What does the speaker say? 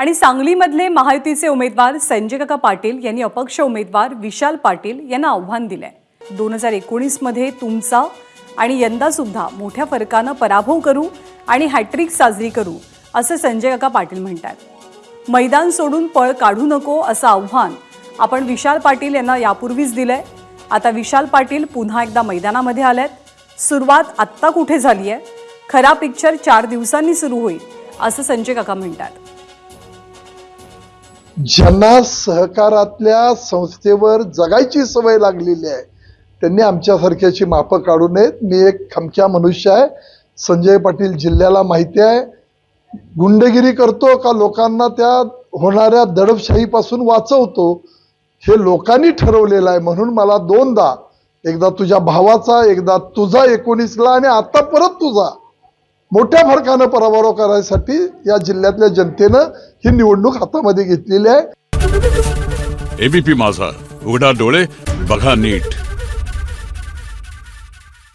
आणि सांगलीमधले महायुतीचे उमेदवार संजय काका पाटील यांनी अपक्ष उमेदवार विशाल पाटील यांना आव्हान दिलंय. दोन हजार एकोणीसमध्ये तुमचा आणि यंदासुद्धा मोठ्या फरकानं पराभव करू आणि हॅट्रिक साजरी करू असं संजय काका पाटील म्हणतात. मैदान सोडून पळ काढू नको असं आव्हान आपण विशाल पाटील यांना यापूर्वीच दिलंय. आता विशाल पाटील पुन्हा एकदा मैदानामध्ये आल्यात. सुरुवात आत्ता कुठे झाली आहे खरा पिक्चर चार दिवसांनी सुरू होईल असं संजय काका म्हणतात. ज्यांना सहकारातल्या संस्थेवर जगायची सवय लागलेली आहे त्यांनी आमच्यासारख्याची मापं काढू नयेत. मी एक खमक्या मनुष्य आहे. संजय पाटील जिल्ह्याला माहिती आहे. गुंडगिरी करतो का लोकांना त्या होणाऱ्या दडपशाहीपासून वाचवतो हे लोकांनी ठरवलेलं आहे. म्हणून मला दोनदा एकदा तुझ्या भावाचा एकदा तुझा एकोणीसला आणि आता परत तुझा. मोठ्या फरकानं पराभव करायसाठी या जिल्ह्यातल्या जनतेनं ही निवडणूक हातामध्ये घेतलेली आहे. एबीपी माझा उघडा डोळे बघा नीट.